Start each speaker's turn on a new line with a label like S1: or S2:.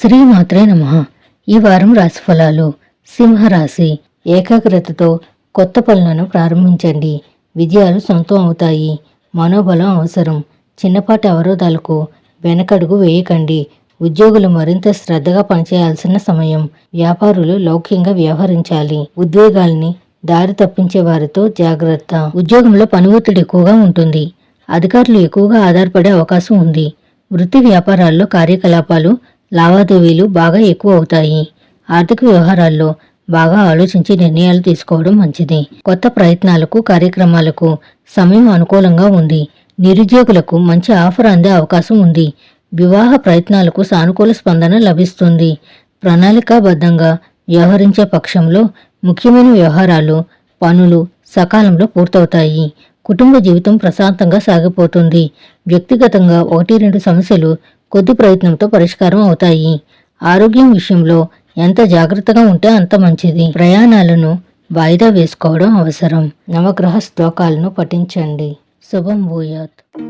S1: శ్రీమాత్రే నమ. ఈ వారం రాశిఫలాలు సింహరాశి ఏకాగ్రతతో కొత్త పనులను ప్రారంభించండి. విజయాలు సొంతం అవుతాయి. మనోబలం అవసరం. చిన్నపాటి అవరోధాలకు వెనకడుగు వేయకండి. ఉద్యోగులు మరింత శ్రద్ధగా పనిచేయాల్సిన సమయం. వ్యాపారులు లౌక్యంగా వ్యవహరించాలి. ఉద్వేగాల్ని దారి తప్పించే వారితో జాగ్రత్త. ఉద్యోగంలో పని ఒత్తిడి ఎక్కువగా ఉంటుంది. అధికారులు ఎక్కువగా ఆధారపడే అవకాశం ఉంది. వృత్తి వ్యాపారాల్లో కార్యకలాపాలు లావాదేవీలు బాగా ఎక్కువ అవుతాయి ఆర్థిక వ్యవహారాల్లో బాగా ఆలోచించి నిర్ణయాలు తీసుకోవడం మంచిది. కొత్త ప్రయత్నాలకు కార్యక్రమాలకు సమయం అనుకూలంగా ఉంది. నిరుద్యోగులకు మంచి ఆఫర్ అందే అవకాశం ఉంది. వివాహ ప్రయత్నాలకు సానుకూల స్పందన లభిస్తుంది. ప్రణాళికాబద్ధంగా వ్యవహరించే పక్షంలో ముఖ్యమైన వ్యవహారాలు పనులు సకాలంలో పూర్తవుతాయి. కుటుంబ జీవితం ప్రశాంతంగా సాగిపోతుంది. వ్యక్తిగతంగా ఒకటి రెండు సమస్యలు కొద్ది ప్రయత్నంతో పరిష్కారం అవుతాయి. ఆరోగ్యం విషయంలో ఎంత జాగ్రత్తగా ఉంటే అంత మంచిది. ప్రయాణాలను వాయిదా వేసుకోవడం అవసరం. నవగ్రహ శ్లోకాలను పఠించండి. శుభం భూయాత్.